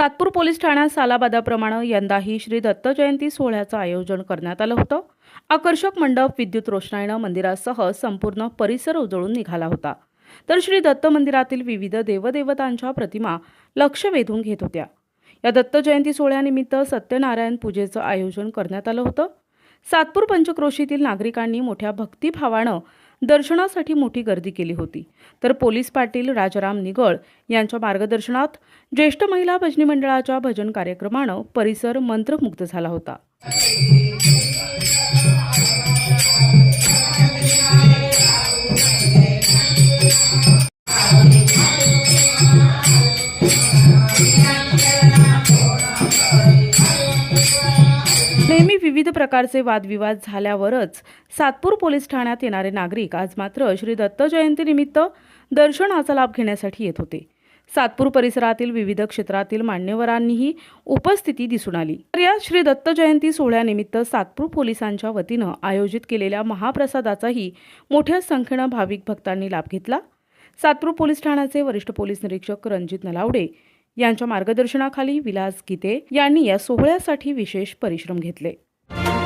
Satpur police ठाण्यात सालाबादाप्रमाणे यंदाही श्री दत्त जयंती सोहळ्याचं आयोजन करण्यात आलं होतं. आकर्षक मंडप विद्युत रोषणाईनं मंदिरासह संपूर्ण परिसर उजळून निघाला होता. तर श्री दत्त मंदिरातील विविध देवदेवतांच्या प्रतिमा लक्ष वेधून घेत होत्या. या दत्त जयंती सोहळ्यानिमित्त सत्यनारायण पूजेचं आयोजन करण्यात आलं होतं. सातपूर पंचक्रोशीतील नागरिकांनी मोठ्या भक्तिभावानं दर्शनासाठी मोठी गर्दी केली होती. तर पोलीस पाटील राजाराम निगळ यांच्या मार्गदर्शनात ज्येष्ठ महिला भजनी मंडळाच्या भजन कार्यक्रमानं परिसर मंत्रमुग्ध झाला होता. विविध प्रकारचे वादविवाद झाल्यावरच सातपूर पोलीस ठाण्यात येणारे नागरिक आज मात्र श्री दत्त जयंतीनिमित्त दर्शनाचा लाभ घेण्यासाठी येत होते. सातपूर परिसरातील विविध क्षेत्रातील मान्यवरांनीही उपस्थिती दिसून आली. तर या श्री दत्त जयंती सोहळ्यानिमित्त सातपूर पोलिसांच्या वतीनं आयोजित केलेल्या महाप्रसादाचाही मोठ्या संख्येनं भाविक भक्तांनी लाभ घेतला. सातपूर पोलीस ठाण्याचे वरिष्ठ पोलीस निरीक्षक रणजित नलावडे यांच्या मार्गदर्शनाखाली विलास गीते यांनी या सोहळ्यासाठी विशेष परिश्रम घेतले. Thank you.